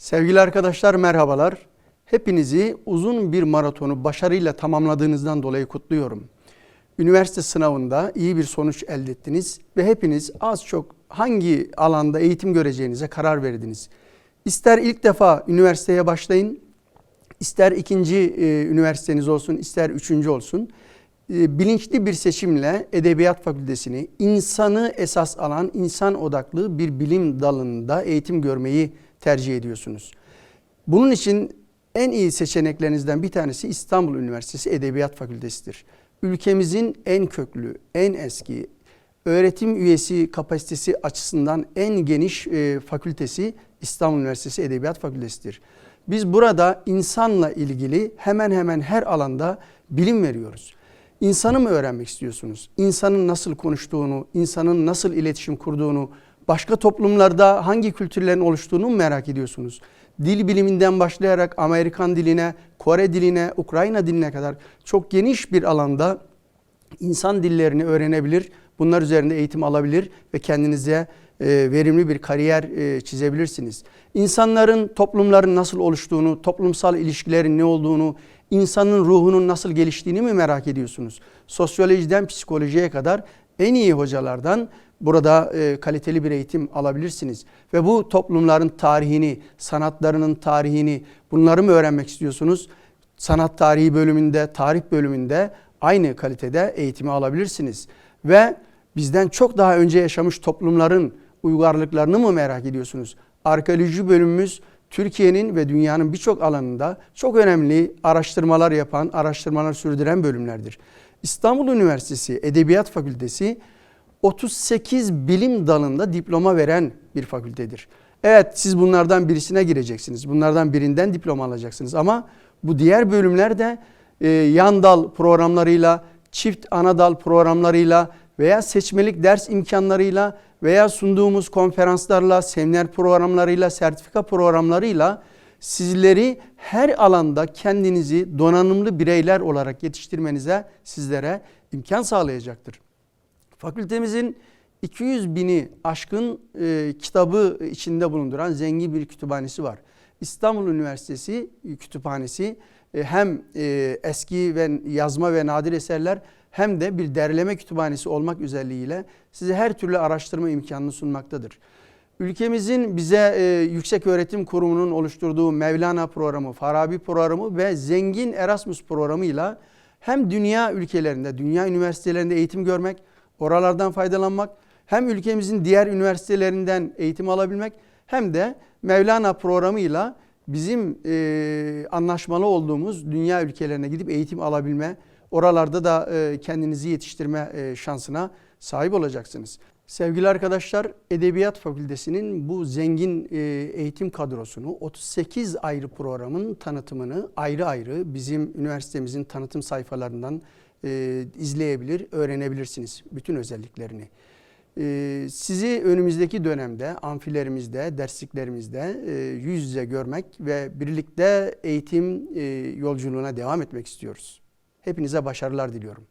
Sevgili arkadaşlar merhabalar. Hepinizi uzun bir maratonu başarıyla tamamladığınızdan dolayı kutluyorum. Üniversite sınavında iyi bir sonuç elde ettiniz ve hepiniz az çok hangi alanda eğitim göreceğinize karar verdiniz. İster ilk defa üniversiteye başlayın, ister ikinci e, üniversiteniz olsun, ister üçüncü olsun. E, bilinçli bir seçimle Edebiyat Fakültesini insanı esas alan, insan odaklı bir bilim dalında eğitim görmeyi tercih ediyorsunuz. Bunun için en iyi seçeneklerinizden bir tanesi İstanbul Üniversitesi Edebiyat Fakültesidir. Ülkemizin en köklü, en eski, öğretim üyesi kapasitesi açısından en geniş e, fakültesi İstanbul Üniversitesi Edebiyat Fakültesidir. Biz burada insanla ilgili hemen hemen her alanda bilim veriyoruz. İnsanı mı öğrenmek istiyorsunuz? İnsanın nasıl konuştuğunu, insanın nasıl iletişim kurduğunu, başka toplumlarda hangi kültürlerin oluştuğunu mu merak ediyorsunuz? Dil biliminden başlayarak Amerikan diline, Kore diline, Ukrayna diline kadar çok geniş bir alanda insan dillerini öğrenebilir, bunlar üzerinde eğitim alabilir ve kendinize e, verimli bir kariyer e, çizebilirsiniz. İnsanların, toplumların nasıl oluştuğunu, toplumsal ilişkilerin ne olduğunu, insanın ruhunun nasıl geliştiğini mi merak ediyorsunuz? Sosyolojiden psikolojiye kadar en iyi hocalardan burada e, kaliteli bir eğitim alabilirsiniz. Ve bu toplumların tarihini, sanatlarının tarihini bunları mı öğrenmek istiyorsunuz? Sanat tarihi bölümünde, tarih bölümünde aynı kalitede eğitimi alabilirsiniz. Ve bizden çok daha önce yaşamış toplumların uygarlıklarını mı merak ediyorsunuz? Arkeoloji bölümümüz Türkiye'nin ve dünyanın birçok alanında çok önemli araştırmalar yapan, araştırmalar sürdüren bölümlerdir. İstanbul Üniversitesi Edebiyat Fakültesi 38 bilim dalında diploma veren bir fakültedir. Evet siz bunlardan birisine gireceksiniz. Bunlardan birinden diploma alacaksınız ama bu diğer bölümler de e, yan dal programlarıyla, çift ana dal programlarıyla veya seçmelik ders imkanlarıyla veya sunduğumuz konferanslarla, seminer programlarıyla, sertifika programlarıyla sizleri her alanda kendinizi donanımlı bireyler olarak yetiştirmenize sizlere imkan sağlayacaktır. Fakültemizin 200 bini aşkın e, kitabı içinde bulunduran zengin bir kütüphanesi var. İstanbul Üniversitesi Kütüphanesi e, hem e, eski ve yazma ve nadir eserler hem de bir derleme kütüphanesi olmak özelliğiyle size her türlü araştırma imkanını sunmaktadır. Ülkemizin bize e, Yüksek Öğretim Kurumu'nun oluşturduğu Mevlana programı, Farabi programı ve Zengin Erasmus programıyla hem dünya ülkelerinde, dünya üniversitelerinde eğitim görmek, oralardan faydalanmak, hem ülkemizin diğer üniversitelerinden eğitim alabilmek hem de Mevlana programıyla bizim e, anlaşmalı olduğumuz dünya ülkelerine gidip eğitim alabilme, oralarda da e, kendinizi yetiştirme e, şansına sahip olacaksınız. Sevgili arkadaşlar, Edebiyat Fakültesi'nin bu zengin e, eğitim kadrosunu 38 ayrı programın tanıtımını ayrı ayrı bizim üniversitemizin tanıtım sayfalarından e, izleyebilir, öğrenebilirsiniz bütün özelliklerini. E, sizi önümüzdeki dönemde amfilerimizde, dersliklerimizde e, yüz yüze görmek ve birlikte eğitim e, yolculuğuna devam etmek istiyoruz. Hepinize başarılar diliyorum.